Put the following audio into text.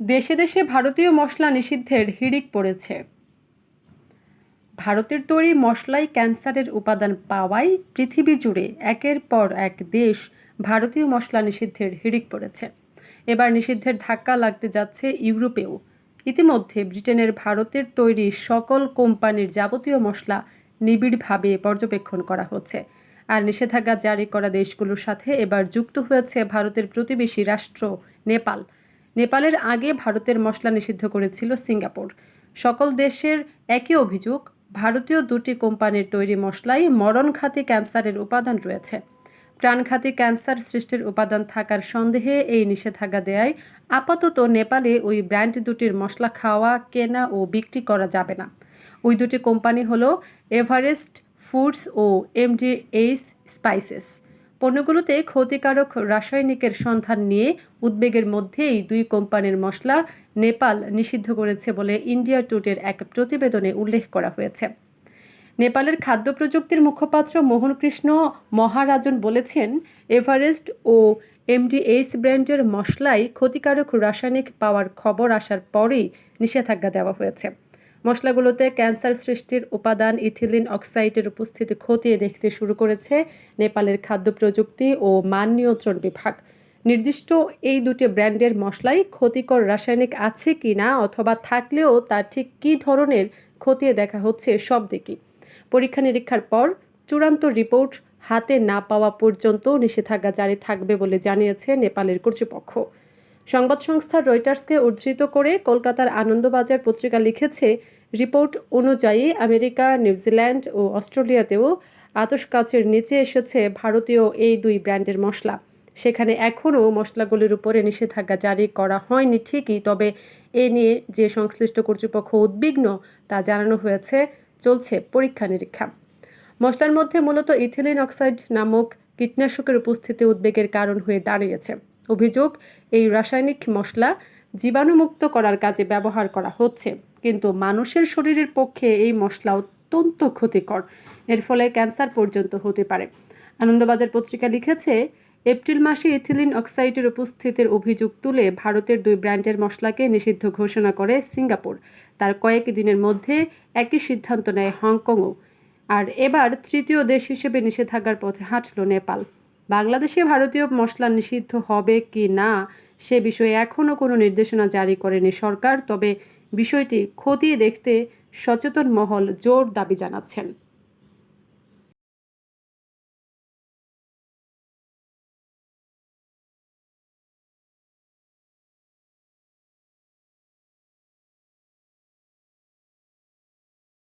দেশে দেশে ভারতীয় মশলা নিষিদ্ধের হিড়িক পড়েছে। ভারতের তৈরি মশলাই ক্যান্সারের উপাদান পাওয়ায় পৃথিবী জুড়ে একের পর এক দেশ ভারতীয় মশলা নিষিদ্ধের হিড়িক পড়েছে। এবার নিষিদ্ধের ধাক্কা লাগতে যাচ্ছে ইউরোপেও। ইতিমধ্যে ব্রিটেনের ভারতের তৈরি সকল কোম্পানির যাবতীয় মশলা নিবিড়ভাবে পর্যবেক্ষণ করা হচ্ছে। আর নিষেধাজ্ঞা জারি করা দেশগুলোর সাথে এবার যুক্ত হয়েছে ভারতের প্রতিবেশী রাষ্ট্র নেপাল। নেপালের আগে ভারতের মশলা নিষিদ্ধ করেছিল সিঙ্গাপুর। সকল দেশের একই অভিযোগ, ভারতীয় দুটি কোম্পানির তৈরি মশলায় মরণঘাতী ক্যান্সারের উপাদান রয়েছে। প্রাণঘাতী ক্যান্সার সৃষ্টির উপাদান থাকার সন্দেহে এই নিষেধাজ্ঞা দেয় আপাতত নেপালে ওই ব্র্যান্ড দুটির মশলা খাওয়া, কেনা ও বিক্রি করা যাবে না। ওই দুটি কোম্পানি হলো এভারেস্ট ফুডস ও এমডিএইচ স্পাইসেস। পণ্যগুলোতে ক্ষতিকারক রাসায়নিকের সন্ধান নিয়ে উদ্বেগের মধ্যে এই দুই কোম্পানির মশলা নেপাল নিষিদ্ধ করেছে বলে ইন্ডিয়া টুডের এক প্রতিবেদনে উল্লেখ করা হয়েছে। নেপালের খাদ্য প্রযুক্তির মুখপাত্র মোহনকৃষ্ণ মহারাজন বলেছেন, এভারেস্ট ও এমডিএইচ ব্র্যান্ডের মশলায় ক্ষতিকারক রাসায়নিক পাওয়ার খবর আসার পরেই নিষেধাজ্ঞা দেওয়া হয়েছে। মশলাগুলোতে ক্যান্সার সৃষ্টির উপাদান, ইথিলিন অক্সাইডের উপস্থিতি খতিয়ে দেখতে শুরু করেছে নেপালের খাদ্য প্রযুক্তি ও মান নিয়ন্ত্রণ বিভাগ। নির্দিষ্ট এই দুটি ব্র্যান্ডের মশলায় ক্ষতিকর রাসায়নিক আছে কি না অথবা থাকলেও তা ঠিক কী ধরনের খতিয়ে দেখা হচ্ছে সব দিকই। পরীক্ষা নিরীক্ষার পর চূড়ান্ত রিপোর্ট হাতে না পাওয়া পর্যন্ত নিষেধাজ্ঞা জারি থাকবে বলে জানিয়েছে নেপালের কর্তৃপক্ষ। সংবাদ সংস্থা রয়টার্সকে উদ্ধৃত করে কলকাতার আনন্দবাজার পত্রিকা লিখেছে, রিপোর্ট অনুযায়ী আমেরিকা নিউজিল্যান্ড ও অস্ট্রেলিয়াতেও আতস কাচের নিচে এসেছে ভারতীয় এই দুই ব্র্যান্ডের মশলা। সেখানে এখনও মশলাগুলির উপরে নিষেধাজ্ঞা জারি করা হয়নি ঠিকই, তবে এ নিয়ে যে সংশ্লিষ্ট কর্তৃপক্ষ উদ্বিগ্ন, তা জানানো হয়েছে, চলছে পরীক্ষা নিরীক্ষা। মশলার মধ্যে মূলত ইথিলিন অক্সাইড নামক কীটনাশকের উপস্থিতি উদ্বেগের কারণ হয়ে দাঁড়িয়েছে। অভিযোগ, এই রাসায়নিক মশলা জীবাণুমুক্ত করার কাজে ব্যবহার করা হচ্ছে। কিন্তু মানুষের শরীরের পক্ষে এই মশলা অত্যন্ত ক্ষতিকর। এর ফলে ক্যান্সার পর্যন্ত হতে পারে। আনন্দবাজার পত্রিকা লিখেছে, এপ্রিল মাসে ইথিলিন অক্সাইডের উপস্থিতির অভিযোগ তুলে ভারতের দুই ব্র্যান্ডের মশলাকে নিষিদ্ধ ঘোষণা করে সিঙ্গাপুর। তার কয়েক দিনের মধ্যে একই সিদ্ধান্ত নেয় হংকংও। আর এবার তৃতীয় দেশ হিসেবে নিষেধাজ্ঞার পথে হাঁটল নেপাল। বাংলাদেশে ভারতীয় মশলা নিষিদ্ধ হবে কি না, সে বিষয়ে এখনও কোনো নির্দেশনা জারি করেনি সরকার। তবে বিষয়টি খতিয়ে দেখতে সচেতন মহল জোর দাবি জানাচ্ছেন।